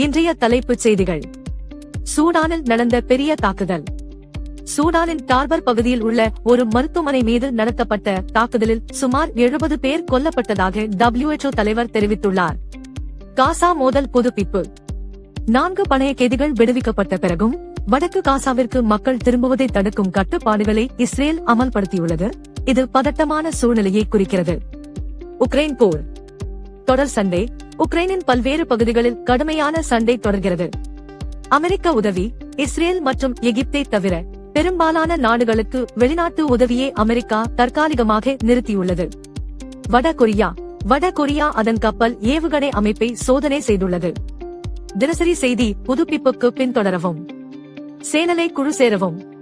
இன்றைய தலைப்புச் செய்திகள். சூடானில் நடந்த பெரிய தாக்குதல். சூடானின் டார்பர் பகுதியில் உள்ள ஒரு மருத்துவமனை மீது நடத்தப்பட்ட தாக்குதலில் சுமார் எழுபது பேர் கொல்லப்பட்டதாக டபிள்யூஎச்ஓ தலைவர் தெரிவித்துள்ளார். காசா மோதல் புதுப்பிப்பு. நான்கு பணைய கைதிகள் விடுவிக்கப்பட்ட பிறகும் வடக்கு காசாவிற்கு மக்கள் திரும்புவதை தடுக்கும் கட்டுப்பாடுகளை இஸ்ரேல் அமல்படுத்தியுள்ளது. இது பதட்டமான சூழ்நிலையை குறிக்கிறது. உக்ரைன் போர். தொடர் சண்டை. உக்ரைனின் பல்வேறு பகுதிகளில் கடுமையான சண்டை தொடர்கிறது. அமெரிக்க உதவி இஸ்ரேல் மற்றும் எகிப்தை தவிர பெரும்பாலான நாடுகளுக்கு வெளிநாட்டு உதவியை அமெரிக்கா தற்காலிகமாக நிறுத்தியுள்ளது. வட கொரியா வட கொரியா அதன் கப்பல் ஏவுகணை அமைப்பை சோதனை செய்துள்ளது. தினசரி செய்தி புதுப்பிப்புக்கு பின்தொடரவும். சேனலை குழு சேரவும்.